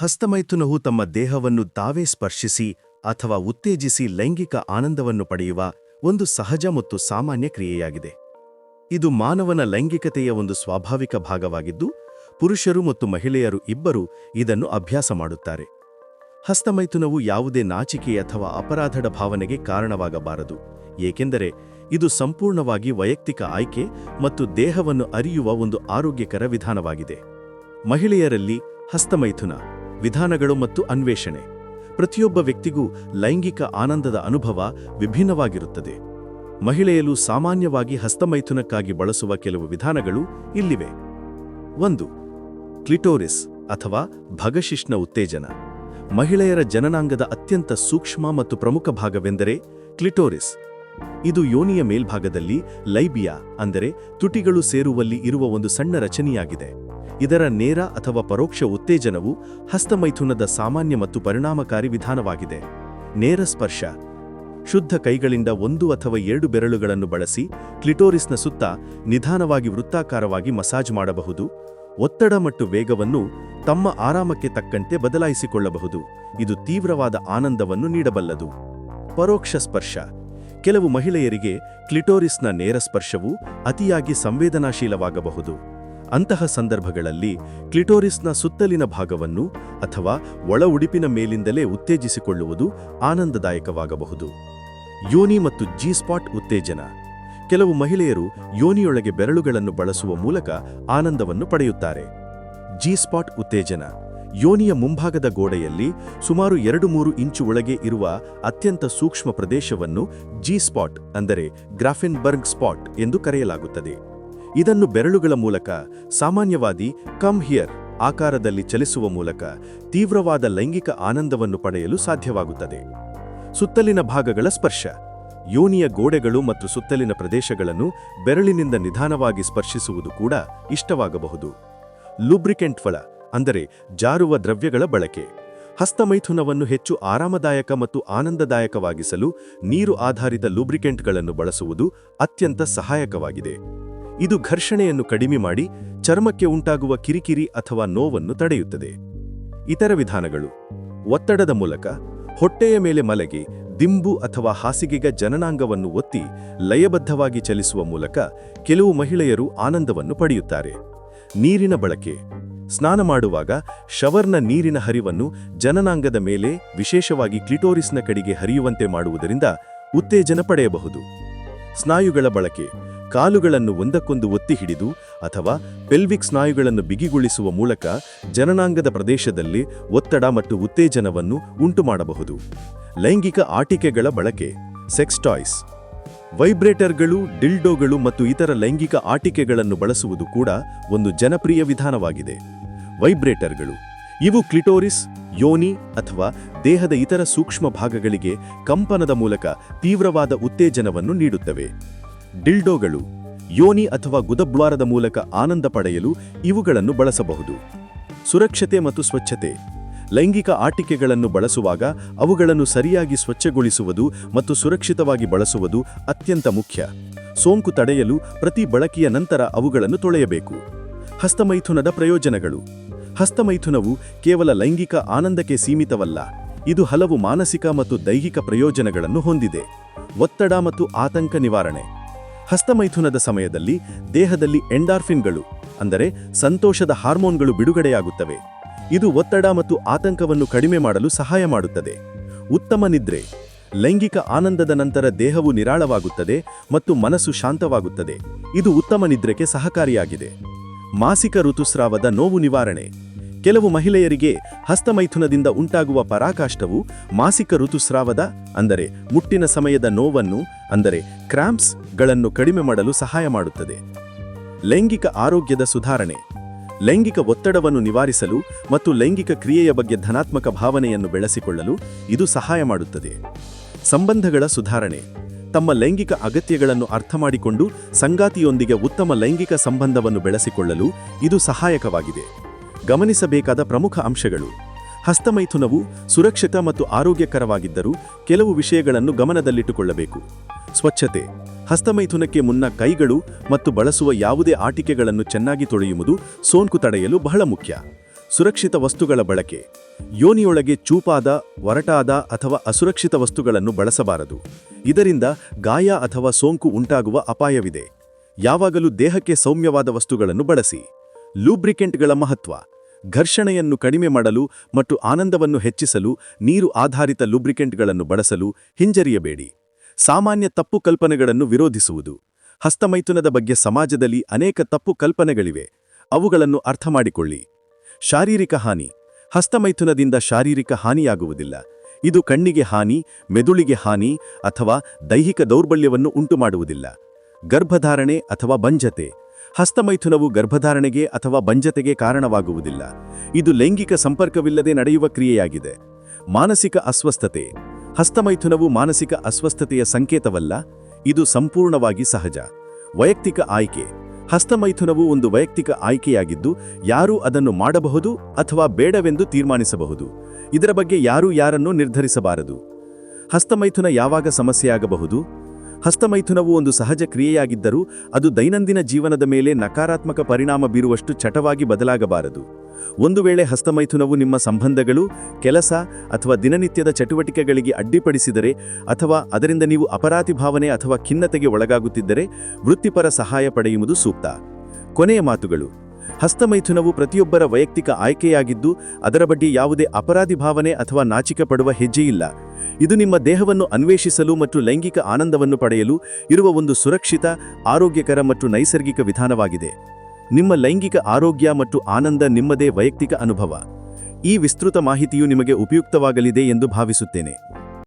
ಹಸ್ತಮೈಥುನವು ತಮ್ಮ ದೇಹವನ್ನು ತಾವೇ ಸ್ಪರ್ಶಿಸಿ ಅಥವಾ ಉತ್ತೇಜಿಸಿ ಲೈಂಗಿಕ ಆನಂದವನ್ನು ಪಡೆಯುವ ಒಂದು ಸಹಜ ಮತ್ತು ಸಾಮಾನ್ಯ ಕ್ರಿಯೆಯಾಗಿದೆ. ಇದು ಮಾನವನ ಲೈಂಗಿಕತೆಯ ಒಂದು ಸ್ವಾಭಾವಿಕ ಭಾಗವಾಗಿದ್ದು, ಪುರುಷರು ಮತ್ತು ಮಹಿಳೆಯರು ಇಬ್ಬರೂ ಇದನ್ನು ಅಭ್ಯಾಸ ಮಾಡುತ್ತಾರೆ. ಹಸ್ತಮೈಥುನವು ಯಾವುದೇ ನಾಚಿಕೆ ಅಥವಾ ಅಪರಾಧದ ಭಾವನೆಗೆ ಕಾರಣವಾಗಬಾರದು, ಏಕೆಂದರೆ ಇದು ಸಂಪೂರ್ಣವಾಗಿ ವೈಯಕ್ತಿಕ ಆಯ್ಕೆ ಮತ್ತು ದೇಹವನ್ನು ಅರಿಯುವ ಒಂದು ಆರೋಗ್ಯಕರ ವಿಧಾನವಾಗಿದೆ. ಮಹಿಳೆಯರಲ್ಲಿ ಹಸ್ತಮೈಥುನ ವಿಧಾನಗಳು ಮತ್ತು ಅನ್ವೇಷಣೆ. ಪ್ರತಿಯೊಬ್ಬ ವ್ಯಕ್ತಿಗೂ ಲೈಂಗಿಕ ಆನಂದದ ಅನುಭವ ವಿಭಿನ್ನವಾಗಿರುತ್ತದೆ. ಮಹಿಳೆಯಲು ಸಾಮಾನ್ಯವಾಗಿ ಹಸ್ತಮೈಥುನಕ್ಕಾಗಿ ಬಳಸುವ ಕೆಲವು ವಿಧಾನಗಳು ಇಲ್ಲಿವೆ. ಒಂದು, ಕ್ಲಿಟೋರಿಸ್ ಅಥವಾ ಭಗಶಿಷ್ಣ ಉತ್ತೇಜನ. ಮಹಿಳೆಯರ ಜನನಾಂಗದ ಅತ್ಯಂತ ಸೂಕ್ಷ್ಮ ಮತ್ತು ಪ್ರಮುಖ ಭಾಗವೆಂದರೆ ಕ್ಲಿಟೋರಿಸ್. ಇದು ಯೋನಿಯ ಮೇಲ್ಭಾಗದಲ್ಲಿ ಲೈಬಿಯಾ, ಅಂದರೆ ತುಟಿಗಳು ಸೇರುವಲ್ಲಿ ಇರುವ ಒಂದು ಸಣ್ಣ ರಚನೆಯಾಗಿದೆ. ಇದರ ನೇರ ಅಥವಾ ಪರೋಕ್ಷ ಉತ್ತೇಜನವು ಹಸ್ತಮೈಥುನದ ಸಾಮಾನ್ಯ ಮತ್ತು ಪರಿಣಾಮಕಾರಿ ವಿಧಾನವಾಗಿದೆ. ನೇರ ಸ್ಪರ್ಶ. ಶುದ್ಧ ಕೈಗಳಿಂದ ಒಂದು ಅಥವಾ ಎರಡು ಬೆರಳುಗಳನ್ನು ಬಳಸಿ ಕ್ಲಿಟೋರಿಸ್ನ ಸುತ್ತ ನಿಧಾನವಾಗಿ ವೃತ್ತಾಕಾರವಾಗಿ ಮಸಾಜ್ ಮಾಡಬಹುದು. ಒತ್ತಡ ಮತ್ತು ವೇಗವನ್ನು ತಮ್ಮ ಆರಾಮಕ್ಕೆ ತಕ್ಕಂತೆ ಬದಲಾಯಿಸಿಕೊಳ್ಳಬಹುದು. ಇದು ತೀವ್ರವಾದ ಆನಂದವನ್ನು ನೀಡಬಲ್ಲದು. ಪರೋಕ್ಷ ಸ್ಪರ್ಶ. ಕೆಲವು ಮಹಿಳೆಯರಿಗೆ ಕ್ಲಿಟೋರಿಸ್ನ ನೇರ ಸ್ಪರ್ಶವು ಅತಿಯಾಗಿ ಸಂವೇದನಾಶೀಲವಾಗಬಹುದು. ಅಂತಹ ಸಂದರ್ಭಗಳಲ್ಲಿ ಕ್ಲಿಟೋರಿಸ್ನ ಸುತ್ತಲಿನ ಭಾಗವನ್ನು ಅಥವಾ ಒಳ ಉಡುಪಿನ ಮೇಲಿಂದಲೇ ಉತ್ತೇಜಿಸಿಕೊಳ್ಳುವುದು ಆನಂದದಾಯಕವಾಗಬಹುದು. ಯೋನಿ ಮತ್ತು ಜಿ ಸ್ಪಾಟ್ ಉತ್ತೇಜನ. ಕೆಲವು ಮಹಿಳೆಯರು ಯೋನಿಯೊಳಗೆ ಬೆರಳುಗಳನ್ನು ಬಳಸುವ ಮೂಲಕ ಆನಂದವನ್ನು ಪಡೆಯುತ್ತಾರೆ. ಜಿ ಸ್ಪಾಟ್ ಉತ್ತೇಜನ. ಯೋನಿಯ ಮುಂಭಾಗದ ಗೋಡೆಯಲ್ಲಿ ಸುಮಾರು ಎರಡು ಮೂರು ಇಂಚು ಒಳಗೆ ಇರುವ ಅತ್ಯಂತ ಸೂಕ್ಷ್ಮ ಪ್ರದೇಶವನ್ನು ಜಿ ಸ್ಪಾಟ್ ಅಂದರೆ ಗ್ರಾಫಿನ್ಬರ್ಗ್ ಸ್ಪಾಟ್ ಎಂದು ಕರೆಯಲಾಗುತ್ತದೆ. ಇದನ್ನು ಬೆರಳುಗಳ ಮೂಲಕ, ಸಾಮಾನ್ಯವಾದಿ ಕಮ್ ಹಿಯರ್ ಆಕಾರದಲ್ಲಿ ಚಲಿಸುವ ಮೂಲಕ ತೀವ್ರವಾದ ಲೈಂಗಿಕ ಆನಂದವನ್ನು ಪಡೆಯಲು ಸಾಧ್ಯವಾಗುತ್ತದೆ. ಸುತ್ತಲಿನ ಭಾಗಗಳ ಸ್ಪರ್ಶ, ಯೋನಿಯ ಗೋಡೆಗಳು ಮತ್ತು ಸುತ್ತಲಿನ ಪ್ರದೇಶಗಳನ್ನು ಬೆರಳಿನಿಂದ ನಿಧಾನವಾಗಿ ಸ್ಪರ್ಶಿಸುವುದು ಕೂಡ ಇಷ್ಟವಾಗಬಹುದು. ಲೂಬ್ರಿಕೆಂಟ್ ಫಳ, ಅಂದರೆ ಜಾರುವ ದ್ರವ್ಯಗಳ ಬಳಕೆ, ಹಸ್ತಮೈಥುನವನ್ನು ಹೆಚ್ಚು ಆರಾಮದಾಯಕ ಮತ್ತು ಆನಂದದಾಯಕವಾಗಿಸಲು ನೀರು ಆಧಾರಿತ ಲೂಬ್ರಿಕೆಂಟ್ಗಳನ್ನು ಬಳಸುವುದು ಅತ್ಯಂತ ಸಹಾಯಕವಾಗಿದೆ. ಇದು ಘರ್ಷಣೆಯನ್ನು ಕಡಿಮೆ ಮಾಡಿ ಚರ್ಮಕ್ಕೆ ಉಂಟಾಗುವ ಕಿರಿಕಿರಿ ಅಥವಾ ನೋವನ್ನು ತಡೆಯುತ್ತದೆ. ಇತರ ವಿಧಾನಗಳು. ಒತ್ತಡದ ಮೂಲಕ ಹೊಟ್ಟೆಯ ಮೇಲೆ ಮಲಗಿ ದಿಂಬು ಅಥವಾ ಹಾಸಿಗೆಗ ಜನನಾಂಗವನ್ನು ಒತ್ತಿ ಲಯಬದ್ಧವಾಗಿ ಚಲಿಸುವ ಮೂಲಕ ಕೆಲವು ಮಹಿಳೆಯರು ಆನಂದವನ್ನು ಪಡೆಯುತ್ತಾರೆ. ನೀರಿನ ಬಳಕೆ. ಸ್ನಾನ ಮಾಡುವಾಗ ಶವರ್ನ ನೀರಿನ ಹರಿವನ್ನು ಜನನಾಂಗದ ಮೇಲೆ, ವಿಶೇಷವಾಗಿ ಕ್ಲಿಟೋರಿಸ್ನ ಕಡೆಗೆ ಹರಿಯುವಂತೆ ಮಾಡುವುದರಿಂದ ಉತ್ತೇಜನ ಪಡೆಯಬಹುದು. ಸ್ನಾಯುಗಳ ಬಳಕೆ. ಕಾಲುಗಳನ್ನು ಒಂದಕ್ಕೊಂದು ಒತ್ತಿ ಹಿಡಿದು ಅಥವಾ ಪೆಲ್ವಿಕ್ ಸ್ನಾಯುಗಳನ್ನು ಬಿಗಿಗೊಳಿಸುವ ಮೂಲಕ ಜನನಾಂಗದ ಪ್ರದೇಶದಲ್ಲಿ ಒತ್ತಡ ಮತ್ತು ಉತ್ತೇಜನವನ್ನು ಉಂಟುಮಾಡಬಹುದು. ಲೈಂಗಿಕ ಆಟಿಕೆಗಳ ಬಳಕೆ, ಸೆಕ್ಸ್ ಟಾಯ್ಸ್. ವೈಬ್ರೇಟರ್ಗಳು, ಡಿಲ್ಡೋಗಳು ಮತ್ತು ಇತರ ಲೈಂಗಿಕ ಆಟಿಕೆಗಳನ್ನು ಬಳಸುವುದು ಕೂಡ ಒಂದು ಜನಪ್ರಿಯ ವಿಧಾನವಾಗಿದೆ. ವೈಬ್ರೇಟರ್ಗಳು. ಇವು ಕ್ಲಿಟೋರಿಸ್, ಯೋನಿ ಅಥವಾ ದೇಹದ ಇತರ ಸೂಕ್ಷ್ಮ ಭಾಗಗಳಿಗೆ ಕಂಪನದ ಮೂಲಕ ತೀವ್ರವಾದ ಉತ್ತೇಜನವನ್ನು ನೀಡುತ್ತವೆ. ಡಿಲ್ಡೋಗಳು, ಯೋನಿ ಅಥವಾ ಗುದದ್ವಾರದ ಮೂಲಕ ಆನಂದ ಪಡೆಯಲು ಇವುಗಳನ್ನು ಬಳಸಬಹುದು. ಸುರಕ್ಷತೆ ಮತ್ತು ಸ್ವಚ್ಛತೆ, ಲೈಂಗಿಕ ಆಟಿಕೆಗಳನ್ನು ಬಳಸುವಾಗ ಅವುಗಳನ್ನು ಸರಿಯಾಗಿ ಸ್ವಚ್ಛಗೊಳಿಸುವುದು ಮತ್ತು ಸುರಕ್ಷಿತವಾಗಿ ಬಳಸುವುದು ಅತ್ಯಂತ ಮುಖ್ಯ. ಸೋಂಕು ತಡೆಯಲು ಪ್ರತಿ ಬಳಕೆಯ ನಂತರ ಅವುಗಳನ್ನು ತೊಳೆಯಬೇಕು. ಹಸ್ತಮೈಥುನದ ಪ್ರಯೋಜನಗಳು. ಹಸ್ತಮೈಥುನವು ಕೇವಲ ಲೈಂಗಿಕ ಆನಂದಕ್ಕೆ ಸೀಮಿತವಲ್ಲ, ಇದು ಹಲವು ಮಾನಸಿಕ ಮತ್ತು ದೈಹಿಕ ಪ್ರಯೋಜನಗಳನ್ನು ಹೊಂದಿದೆ. ಒತ್ತಡ ಮತ್ತು ಆತಂಕ ನಿವಾರಣೆ. ಹಸ್ತಮೈಥುನದ ಸಮಯದಲ್ಲಿ ದೇಹದಲ್ಲಿ ಎಂಡಾರ್ಫಿನ್ಗಳು, ಅಂದರೆ ಸಂತೋಷದ ಹಾರ್ಮೋನ್ಗಳು ಬಿಡುಗಡೆಯಾಗುತ್ತವೆ. ಇದು ಒತ್ತಡ ಮತ್ತು ಆತಂಕವನ್ನು ಕಡಿಮೆ ಮಾಡಲು ಸಹಾಯ ಮಾಡುತ್ತದೆ. ಉತ್ತಮ ನಿದ್ರೆ, ಲೈಂಗಿಕ ಆನಂದದ ನಂತರ ದೇಹವು ನಿರಾಳವಾಗುತ್ತದೆ ಮತ್ತು ಮನಸ್ಸು ಶಾಂತವಾಗುತ್ತದೆ. ಇದು ಉತ್ತಮ ನಿದ್ರೆಗೆ ಸಹಕಾರಿಯಾಗಿದೆ. ಮಾಸಿಕ ಋತುಸ್ರಾವದ ನೋವು ನಿವಾರಣೆ. ಕೆಲವು ಮಹಿಳೆಯರಿಗೆ ಹಸ್ತಮೈಥುನದಿಂದ ಉಂಟಾಗುವ ಪರಾಕಾಷ್ಠವು ಮಾಸಿಕ ಋತುಸ್ರಾವದ, ಅಂದರೆ ಮುಟ್ಟಿನ ಸಮಯದ ನೋವನ್ನು, ಅಂದರೆ ಕ್ರ್ಯಾಂಪ್ಸ್ಗಳನ್ನು ಕಡಿಮೆ ಮಾಡಲು ಸಹಾಯ ಮಾಡುತ್ತದೆ. ಲೈಂಗಿಕ ಆರೋಗ್ಯದ ಸುಧಾರಣೆ. ಲೈಂಗಿಕ ಒತ್ತಡವನ್ನು ನಿವಾರಿಸಲು ಮತ್ತು ಲೈಂಗಿಕ ಕ್ರಿಯೆಯ ಬಗ್ಗೆ ಧನಾತ್ಮಕ ಭಾವನೆಯನ್ನು ಬೆಳೆಸಿಕೊಳ್ಳಲು ಇದು ಸಹಾಯ ಮಾಡುತ್ತದೆ. ಸಂಬಂಧಗಳ ಸುಧಾರಣೆ. ತಮ್ಮ ಲೈಂಗಿಕ ಅಗತ್ಯಗಳನ್ನು ಅರ್ಥಮಾಡಿಕೊಂಡು ಸಂಗಾತಿಯೊಂದಿಗೆ ಉತ್ತಮ ಲೈಂಗಿಕ ಸಂಬಂಧವನ್ನು ಬೆಳೆಸಿಕೊಳ್ಳಲು ಇದು ಸಹಾಯಕವಾಗಿದೆ. ಗಮನಿಸಬೇಕಾದ ಪ್ರಮುಖ ಅಂಶಗಳು. ಹಸ್ತಮೈಥುನವು ಸುರಕ್ಷಿತ ಮತ್ತು ಆರೋಗ್ಯಕರವಾಗಿದ್ದರೂ ಕೆಲವು ವಿಷಯಗಳನ್ನು ಗಮನದಲ್ಲಿಟ್ಟುಕೊಳ್ಳಬೇಕು. ಸ್ವಚ್ಛತೆ. ಹಸ್ತಮೈಥುನಕ್ಕೆ ಮುನ್ನ ಕೈಗಳು ಮತ್ತು ಬಳಸುವ ಯಾವುದೇ ಆಟಿಕೆಗಳನ್ನು ಚೆನ್ನಾಗಿ ತೊಳೆಯುವುದು ಸೋಂಕು ತಡೆಯಲು ಬಹಳ ಮುಖ್ಯ. ಸುರಕ್ಷಿತ ವಸ್ತುಗಳ ಬಳಕೆ. ಯೋನಿಯೊಳಗೆ ಚೂಪಾದ, ಒರಟಾದ ಅಥವಾ ಅಸುರಕ್ಷಿತ ವಸ್ತುಗಳನ್ನು ಬಳಸಬಾರದು. ಇದರಿಂದ ಗಾಯ ಅಥವಾ ಸೋಂಕು ಉಂಟಾಗುವ ಅಪಾಯವಿದೆ. ಯಾವಾಗಲೂ ದೇಹಕ್ಕೆ ಸೌಮ್ಯವಾದ ವಸ್ತುಗಳನ್ನು ಬಳಸಿ. ಲೂಬ್ರಿಕೆಂಟ್ಗಳ ಮಹತ್ವ. ಘರ್ಷಣೆಯನ್ನು ಕಡಿಮೆ ಮಾಡಲು ಮತ್ತು ಆನಂದವನ್ನು ಹೆಚ್ಚಿಸಲು ನೀರು ಆಧಾರಿತ ಲೂಬ್ರಿಕೆಂಟ್ಗಳನ್ನು ಬಳಸಲು ಹಿಂಜರಿಯಬೇಡಿ. ಸಾಮಾನ್ಯ ತಪ್ಪು ಕಲ್ಪನೆಗಳನ್ನು ವಿರೋಧಿಸುವುದು. ಹಸ್ತಮೈಥುನದ ಬಗ್ಗೆ ಸಮಾಜದಲ್ಲಿ ಅನೇಕ ತಪ್ಪು ಕಲ್ಪನೆಗಳಿವೆ. ಅವುಗಳನ್ನು ಅರ್ಥಮಾಡಿಕೊಳ್ಳಿ. ಶಾರೀರಿಕ ಹಾನಿ. ಹಸ್ತಮೈಥುನದಿಂದ ಶಾರೀರಿಕ ಹಾನಿಯಾಗುವುದಿಲ್ಲ. ಇದು ಕಣ್ಣಿಗೆ ಹಾನಿ, ಮೆದುಳಿಗೆ ಹಾನಿ ಅಥವಾ ದೈಹಿಕ ದೌರ್ಬಲ್ಯವನ್ನು ಉಂಟುಮಾಡುವುದಿಲ್ಲ. ಗರ್ಭಧಾರಣೆ ಅಥವಾ ಬಂಜತೆ. ಹಸ್ತಮೈಥುನವು ಗರ್ಭಧಾರಣೆಗೆ ಅಥವಾ ಬಂಜತೆಗೆ ಕಾರಣವಾಗುವುದಿಲ್ಲ. ಇದು ಲೈಂಗಿಕ ಸಂಪರ್ಕವಿಲ್ಲದೆ ನಡೆಯುವ ಕ್ರಿಯೆಯಾಗಿದೆ. ಮಾನಸಿಕ ಅಸ್ವಸ್ಥತೆ. ಹಸ್ತಮೈಥುನವು ಮಾನಸಿಕ ಅಸ್ವಸ್ಥತೆಯ ಸಂಕೇತವಲ್ಲ, ಇದು ಸಂಪೂರ್ಣವಾಗಿ ಸಹಜ. ವೈಯಕ್ತಿಕ ಆಯ್ಕೆ. ಹಸ್ತಮೈಥುನವು ಒಂದು ವೈಯಕ್ತಿಕ ಆಯ್ಕೆಯಾಗಿದ್ದು, ಯಾರೂ ಅದನ್ನು ಮಾಡಬಹುದು ಅಥವಾ ಬೇಡವೆಂದು ತೀರ್ಮಾನಿಸಬಹುದು. ಇದರ ಬಗ್ಗೆ ಯಾರೂ ಯಾರನ್ನು ನಿರ್ಧರಿಸಬಾರದು? ಹಸ್ತಮೈಥುನ ಯಾವಾಗ ಸಮಸ್ಯೆಯಾಗಬಹುದು? ಹಸ್ತಮೈಥುನವು ಒಂದು ಸಹಜ ಕ್ರಿಯೆಯಾಗಿದ್ದರೂ ಅದು ದೈನಂದಿನ ಜೀವನದ ಮೇಲೆ ನಕಾರಾತ್ಮಕ ಪರಿಣಾಮ ಬೀರುವಷ್ಟು ಚಟವಾಗಿ ಬದಲಾಗಬಾರದು. ಒಂದು ವೇಳೆ ಹಸ್ತಮೈಥುನವು ನಿಮ್ಮ ಸಂಬಂಧಗಳು, ಕೆಲಸ ಅಥವಾ ದಿನನಿತ್ಯದ ಚಟುವಟಿಕೆಗಳಿಗೆ ಅಡ್ಡಿಪಡಿಸಿದರೆ ಅಥವಾ ಅದರಿಂದ ನೀವು ಅಪರಾಧಿ ಭಾವನೆ ಅಥವಾ ಖಿನ್ನತೆಗೆ ಒಳಗಾಗುತ್ತಿದ್ದರೆ ವೃತ್ತಿಪರ ಸಹಾಯ ಪಡೆಯುವುದು ಸೂಕ್ತ. ಕೊನೆಯ ಮಾತುಗಳು. ಹಸ್ತಮೈಥುನವು ಪ್ರತಿಯೊಬ್ಬರ ವೈಯಕ್ತಿಕ ಆಯ್ಕೆಯಾಗಿದ್ದು, ಅದರ ಬಗ್ಗೆ ಯಾವುದೇ ಅಪರಾಧಿ ಭಾವನೆ ಅಥವಾ ನಾಚಿಕೆ ಪಡುವ ಹೆಜ್ಜೆಯಿಲ್ಲ ಇದು ನಿಮ್ಮ ದೇಹವನ್ನು ಅನ್ವೇಷಿಸಲು ಮತ್ತು ಲೈಂಗಿಕ ಆನಂದವನ್ನು ಪಡೆಯಲು ಇರುವ ಒಂದು ಸುರಕ್ಷಿತ, ಆರೋಗ್ಯಕರ ಮತ್ತು ನೈಸರ್ಗಿಕ ವಿಧಾನವಾಗಿದೆ. ನಿಮ್ಮ ಲೈಂಗಿಕ ಆರೋಗ್ಯ ಮತ್ತು ಆನಂದ ನಿಮ್ಮದೇ ವೈಯಕ್ತಿಕ ಅನುಭವ. ಈ ವಿಸ್ತೃತ ಮಾಹಿತಿಯು ನಿಮಗೆ ಉಪಯುಕ್ತವಾಗಲಿದೆ ಎಂದು ಭಾವಿಸುತ್ತೇನೆ.